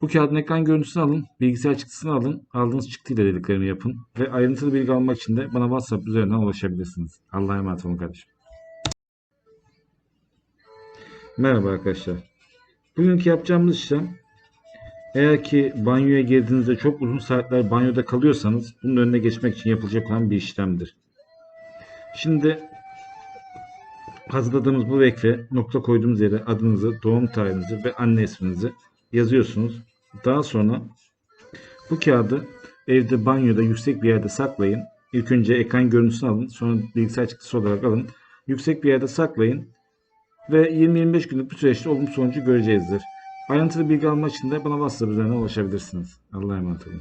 Bu kağıdın ekran görüntüsünü alın, bilgisayar çıktısını alın, aldığınız çıktıyla dediklerimi yapın ve ayrıntılı bilgi almak için de bana WhatsApp üzerinden ulaşabilirsiniz. Allah'a emanet olun kardeşim. Merhaba arkadaşlar. Bugünkü yapacağımız işlem eğer ki banyoya girdiğinizde çok uzun saatler banyoda kalıyorsanız bunun önüne geçmek için yapılacak olan bir işlemdir. Şimdi hazırladığımız bu vekle nokta koyduğumuz yere adınızı, doğum tarihinizi ve anne isminizi yazıyorsunuz. Daha sonra bu kağıdı evde banyoda yüksek bir yerde saklayın. İlk önce ekran görüntüsünü alın. Sonra bilgisayar çıktısı olarak alın. Yüksek bir yerde saklayın. Ve 20-25 günlük bir süreçte olumlu sonucu göreceğizdir. Ayrıntılı bilgi almak için de bana WhatsApp üzerinden ulaşabilirsiniz. Allah'a emanet olun.